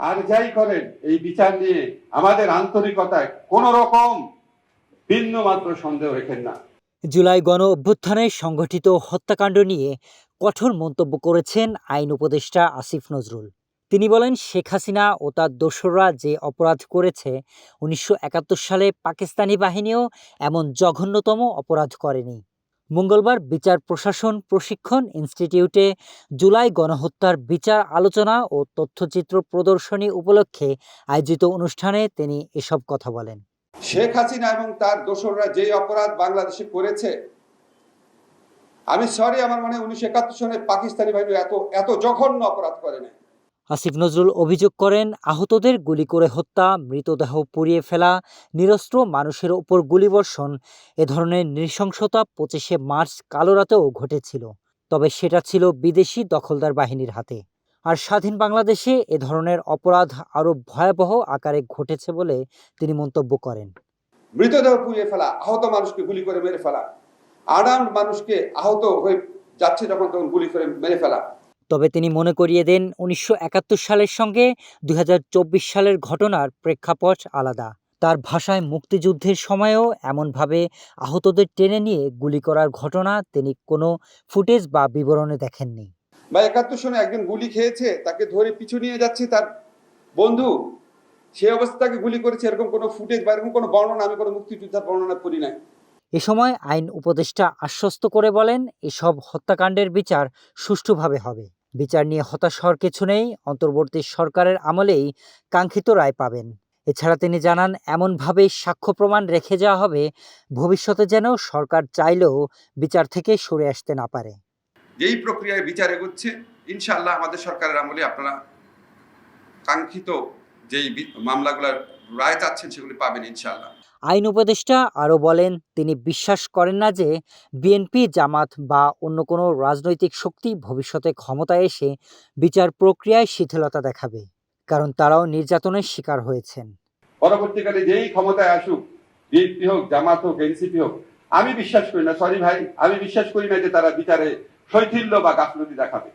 আর যাই করেন, এই বিচার নিয়ে আমাদের আন্তরিকতায় কোন রকম ভিন্ন মাত্র সন্দেহ রেখেন না। জুলাই গণ অভ্যুত্থানে সংঘটিত হত্যাকাণ্ড নিয়ে কঠোর মন্তব্য করেছেন আইন উপদেষ্টা আসিফ নজরুল। তিনি বলেন, শেখ হাসিনা ও তার দোসররা যে অপরাধ করেছে, উনিশশো একাত্তর সালে পাকিস্তানি বাহিনীও এমন জঘন্যতম অপরাধ করেনি। মঙ্গলবার বিচার প্রশাসন প্রশিক্ষণ ইনস্টিটিউটে জুলাই গণহত্যার বিচার আলোচনা ও তথ্যচিত্র প্রদর্শনী উপলক্ষে আয়োজিত অনুষ্ঠানে তিনি এসব কথা বলেন। শেখ হাসিনা এবং তার দোসররা যে অপরাধ বাংলাদেশে করেছে, আমি সরি, আমার মনে উনিশশো একাত্তর সনে পাকিস্তানি বাহিনী এত এত জঘন্য অপরাধ করে নাই। আসিফ নজরুল অভিযোগ করেন, আহতদের গুলি করে হত্যা, মৃতদেহ পুড়িয়ে ফেলা, নিরস্ত্র মানুষের ওপর গুলিবর্ষণ, এ ধরনের নৃশংসতা পঁচিশে মার্চ কালো রাতেও ঘটেছিল। তবে সেটা ছিল বিদেশি দখলদার বাহিনীর হাতে। আর স্বাধীন বাংলাদেশে এ ধরনের অপরাধ আরও ভয়াবহ আকারে ঘটেছে বলে তিনি মন্তব্য করেন। মৃতদেহ পুড়িয়ে ফেলা, আহত মানুষকে গুলি করে মেরে ফেলা আরাম মানুষকে আহত হয়ে যাচ্ছে যখন তখন গুলি করে মেরে ফেলা তবে তিনি মনে করিয়ে দেন উনিশশো একাত্তর সালের সঙ্গে দু হাজার চব্বিশ সালের ঘটনার প্রেক্ষাপট আলাদা। তার ভাষায় মুক্তিযুদ্ধের সময়েও এমনভাবে আহতদের টেনে নিয়ে গুলি করার ঘটনা তিনি কোনো ফুটেজ বা বিবরণে দেখেননি। বা একাত্তর সনে একজন গুলি খেয়েছে, তাকে ধরে পিছু নিয়ে যাচ্ছে তার বন্ধু। সে অবস্থা তাকে গুলি করেছে, এরকম কোনো ফুটেজ বা এরকম কোনো বর্ণনা আমি কোনো মুক্তিযোদ্ধার বর্ণনা করি নাই। এ সময় আইন উপদেষ্টা আশ্বস্ত করে বলেন, এসব হত্যাকাণ্ডের বিচার সুষ্ঠুভাবে হবে। বিচার নিয়ে হতাশ হওয়ার কিছু নেই, অন্তর্বর্তী সরকারের আমলেই কাঙ্ক্ষিত রায় পাবেন। এছাড়া তিনি জানান, এমনভাবে সাক্ষ্য প্রমাণ রেখে যাওয়া হবে, ভবিষ্যতে যেন সরকার চাইলেও বিচার থেকে সরে আসতে না পারে। যেই প্রক্রিয়ায় বিচার এগোচ্ছে, ইনশাআল্লাহ আমাদের সরকারের আমলে আপনারা কাঙ্ক্ষিত যেই মামলাগুলোর রায় চাচ্ছেন, সেগুলি পাবেন ইনশাআল্লাহ। আইন উপদেষ্টা আরও বলেন তিনি বিশ্বাস করেন না যে বিএনপি জামাত বা অন্য কোনো রাজনৈতিক শক্তি ভবিষ্যতে ক্ষমতায় এসে বিচার প্রক্রিয়ায় শিথিলতা দেখাবে কারণ তারাও নির্যাতনের শিকার হয়েছেন। পরবর্তীকালে যেই ক্ষমতায় আসুক বিএনপি হোক জামাত হোক এনসিপি হোক আমি বিশ্বাস করি না সরি ভাই আমি বিশ্বাস করি না যে তারা বিচারে শৈথিল্য বা গাফলতি দেখাবে।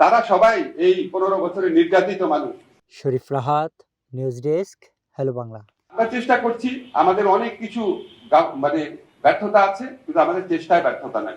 তারা সবাই এই পনেরো বছরের নির্যাতিত মানুষ। Sharif Rahat news desk hello Bangla. আমরা চেষ্টা করছি আমাদের অনেক কিছু মানে ব্যর্থতা আছে কিন্তু আমাদের চেষ্টায় ব্যর্থতা নাই।